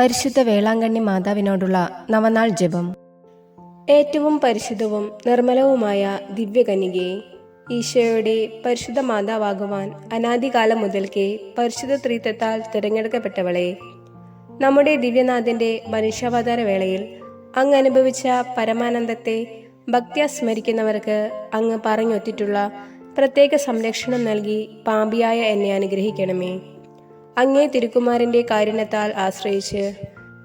പരിശുദ്ധ വേളാങ്കണ്ണി മാതാവിനോടുള്ള നവനാൾ ജപം. ഏറ്റവും പരിശുദ്ധവും നിർമ്മലവുമായ ദിവ്യകനികയെ ഈശോയുടെ പരിശുദ്ധ മാതാവാകുവാൻ അനാദികാലം മുതൽക്കേ പരിശുദ്ധ ത്രീത്വത്താൽ തിരഞ്ഞെടുക്കപ്പെട്ടവളെ നമ്മുടെ ദിവ്യനാഥന്റെ മനുഷ്യാവതാര വേളയിൽ അങ്ങ് അനുഭവിച്ച പരമാനന്ദത്തെ ഭക്തി സ്മരിക്കുന്നവർക്ക് അങ്ങ് പറഞ്ഞൊത്തിട്ടുള്ള പ്രത്യേക സംരക്ഷണം നൽകി പാമ്പിയായ എന്നെ അനുഗ്രഹിക്കണമേ. അങ്ങേ തിരുക്കുമാരന്റെ കാരുണ്യത്താൽ ആശ്രയിച്ച്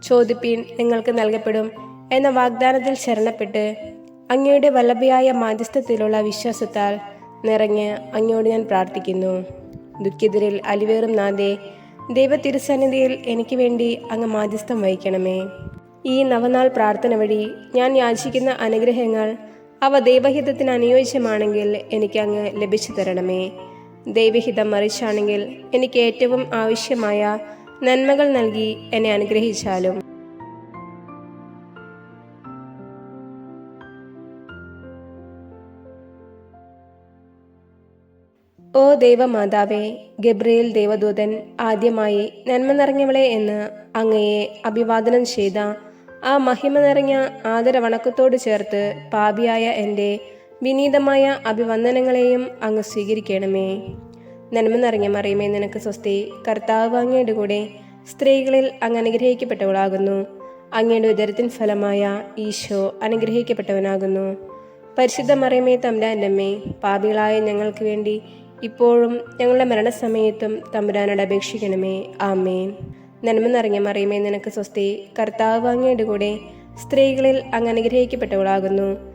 ചോദിപ്പീൻ നിങ്ങൾക്ക് നൽകപ്പെടും എന്ന വാഗ്ദാനത്തിൽ ശരണപ്പെട്ട് അങ്ങയുടെ വല്ലഭയായ മാധ്യസ്ഥത്തിലുള്ള വിശ്വാസത്താൽ നിറഞ്ഞ് അങ്ങയോട് ഞാൻ പ്രാർത്ഥിക്കുന്നു. ദുഃഖിതരിൽ അലിവേറും നാദേ ദൈവ തിരുസന്നിധിയിൽ എനിക്ക് വേണ്ടി അങ്ങ് മാധ്യസ്ഥം വഹിക്കണമേ. ഈ നവനാൾ പ്രാർത്ഥന വഴി ഞാൻ യാചിക്കുന്ന അനുഗ്രഹങ്ങൾ അവ ദൈവഹിതത്തിന് അനുയോജ്യമാണെങ്കിൽ എനിക്ക് അങ്ങ് ലഭിച്ചു തരണമേ ദൈവഹിതം മറിച്ചാണെങ്കിൽ എനിക്ക് ഏറ്റവും ആവശ്യമായ നന്മകൾ നൽകി എന്നെ അനുഗ്രഹിച്ചാലും. ഓ ദൈവമാതാവേ ഗബ്രിയേൽ ദേവദൂതൻ ആദ്യമായി നന്മ നിറഞ്ഞവളെ എന്ന് അങ്ങയെ അഭിവാദനം ചെയ്ത ആ മഹിമ നിറഞ്ഞ ആദരവണക്കത്തോട് ചേർത്ത് പാപിയായ എന്റെ വിനീതമായ അഭിവന്ദനങ്ങളെയും അങ്ങ് സ്വീകരിക്കണമേ. നന്മ നിറഞ്ഞ മറിയമേ നിനക്ക് സ്വസ്തി. കർത്താവ് അങ്ങയുടെ കൂടെ സ്ത്രീകളിൽ അങ്ങ് അനുഗ്രഹിക്കപ്പെട്ടവളാകുന്നു. അങ്ങയുടെ ഉദരത്തിൻ ഫലമായ ഈശോ അനുഗ്രഹിക്കപ്പെട്ടവനാകുന്നു. പരിശുദ്ധ മറിയമേ തമ്പുരാന്റെ അമ്മേ പാപികളായ ഞങ്ങൾക്ക് വേണ്ടി ഇപ്പോഴും ഞങ്ങളുടെ മരണസമയത്തും തമ്പുരാനോട് അപേക്ഷിക്കണമേ. ആമേൻ. നന്മ നിറഞ്ഞ മറിയമേ നിനക്ക് സ്വസ്തി. കർത്താവ് അങ്ങയുടെ കൂടെ സ്ത്രീകളിൽ അങ്ങ് അനുഗ്രഹിക്കപ്പെട്ടവളാകുന്നു.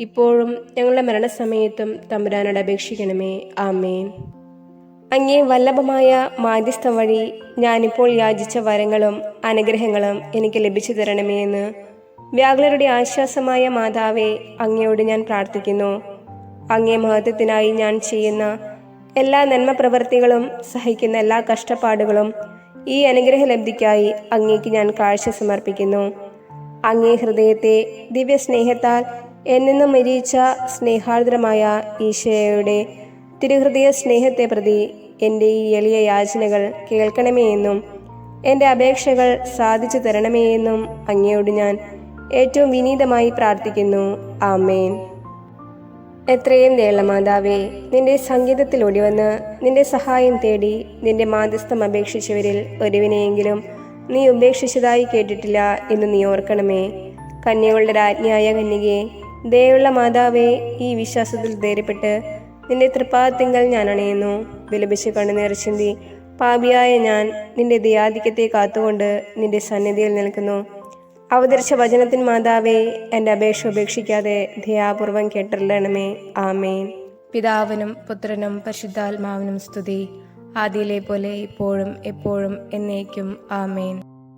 ഇപ്പോഴും ഞങ്ങളുടെ മരണസമയത്തും തമ്പുരാനോട് അപേക്ഷിക്കണമേ. ആമേൻ. അങ്ങേ വല്ലഭമായ മാധ്യസ്ഥം വഴി ഞാനിപ്പോൾ യാചിച്ച വരങ്ങളും അനുഗ്രഹങ്ങളും എനിക്ക് ലഭിച്ചു തരണമേ എന്ന് വ്യാകുലരുടെ ആശ്വാസമായ മാതാവേ അങ്ങയോട് ഞാൻ പ്രാർത്ഥിക്കുന്നു. അങ്ങേ മഹത്വത്തിനായി ഞാൻ ചെയ്യുന്ന എല്ലാ നന്മ പ്രവൃത്തികളും സഹിക്കുന്ന എല്ലാ കഷ്ടപ്പാടുകളും ഈ അനുഗ്രഹ ലബ്ധിക്കായി അങ്ങേക്ക് ഞാൻ കാഴ്ച സമർപ്പിക്കുന്നു. അങ്ങേ ഹൃദയത്തെ ദിവ്യസ്നേഹത്താൽ എന്നെന്നും മരിച്ച സ്നേഹാർദ്രമായ ഈശോയുടെ തിരുഹൃദയ സ്നേഹത്തെ പ്രതി എന്റെ ഈ എളിയ യാചനകൾ കേൾക്കണമേ എന്നും എന്റെ അപേക്ഷകൾ സാധിച്ചു തരണമേ എന്നും അങ്ങയോട് ഞാൻ ഏറ്റവും വിനീതമായി പ്രാർത്ഥിക്കുന്നു. ആമേൻ. എത്രയും ദേളമാതാവേ മാതാവേ നിന്റെ സംഗീതത്തിൽ വന്ന് നിന്റെ സഹായം തേടി നിന്റെ മാധ്യസ്ഥം അപേക്ഷിച്ചവരിൽ ഒരുവിനെയെങ്കിലും നീ ഉപേക്ഷിച്ചതായി കേട്ടിട്ടില്ല എന്ന് നീ ഓർക്കണമേ. കന്യകളുടെ രാജ്ഞിയായ കന്യകയെ ദയുള്ള മാതാവേ ഈ വിശ്വാസത്തിൽ ധൈര്യപ്പെട്ട് നിന്റെ തൃപ്പാദത്തിങ്കൽ ഞാൻ അണയുന്നു. വിലപിച്ച് കണ്ണുനീർ ചിന്തി പാപിയായ ഞാൻ നിന്റെ ദയാധിക്യത്തെ കാത്തുകൊണ്ട് നിന്റെ സന്നിധിയിൽ നിൽക്കുന്നു. അവതരിച്ച വചനത്തിന് മാതാവേ എന്റെ അപേക്ഷ ഉപേക്ഷിക്കാതെ ദയാപൂർവം കേട്ടല്ലണമേ ആമേൻ. പിതാവിനും പുത്രനും പരിശുദ്ധാത്മാവിനും സ്തുതി. ആദിയിലെ പോലെ ഇപ്പോഴും എപ്പോഴും എന്നേക്കും. ആമേൻ.